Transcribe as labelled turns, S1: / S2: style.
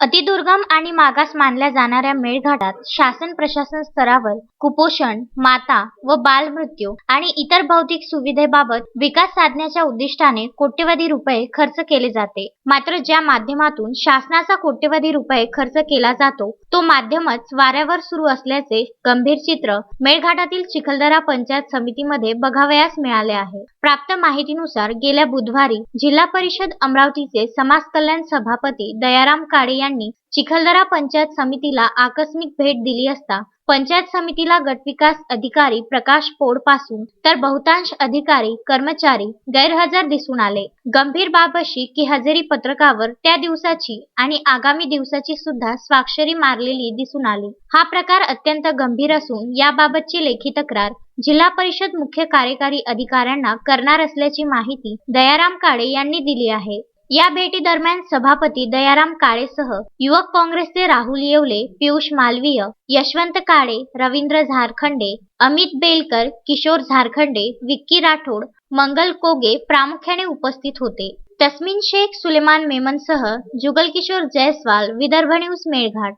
S1: अतिदुर्गम आणि मागास मानल्या जाणाऱ्या मेळघाटात शासन प्रशासन स्तरावर कुपोषण माता व बालमृत्यू आणि इतर भौतिक सुविधेबाबत विकास साधण्याच्या उद्दिष्टाने कोट्यवधी रुपये खर्च केले जाते. मात्र ज्या माध्यमातून शासनाचा कोट्यवधी रुपये खर्च केला जातो तो माध्यमच वाऱ्यावर सुरू असल्याचे गंभीर चित्र मेळघाटातील चिखलदरा पंचायत समितीमध्ये बघावयास मिळाले आहे. प्राप्त माहितीनुसार गेल्या बुधवारी जिल्हा परिषद अमरावतीचे समाज कल्याण सभापती दयाराम काळे यांनी चिखलदरा पंचायत समितीला आकस्मिक भेट दिली असता पंचायत समितीला गटविकास अधिकारी प्रकाश पोडपासून तर बहुतांश अधिकारी कर्मचारी गैरहजर दिसून आले. गंभीर बाब अशी की हजेरी पत्रकावर त्या दिवसाची आणि आगामी दिवसाची सुद्धा स्वाक्षरी मारलेली दिसून आली. हा प्रकार अत्यंत गंभीर असून याबाबतची लेखी तक्रार जिल्हा परिषद मुख्य कार्यकारी अधिकाऱ्यांना करणार असल्याची माहिती दयाराम काळे यांनी दिली आहे. या भेटी दरम्यान सभापती दयाराम काळेसह युवक काँग्रेसचे राहुल येवले पियुष मालवीय यशवंत काळे रवींद्र झारखंडे अमित बेलकर किशोर झारखंडे विक्की राठोड मंगल कोगे प्रामुख्याने उपस्थित होते. तस्मिन शेख सुलेमान मेमनसह जुगल किशोर जयस्वाल विदर्भ न्यूज मेळघाट.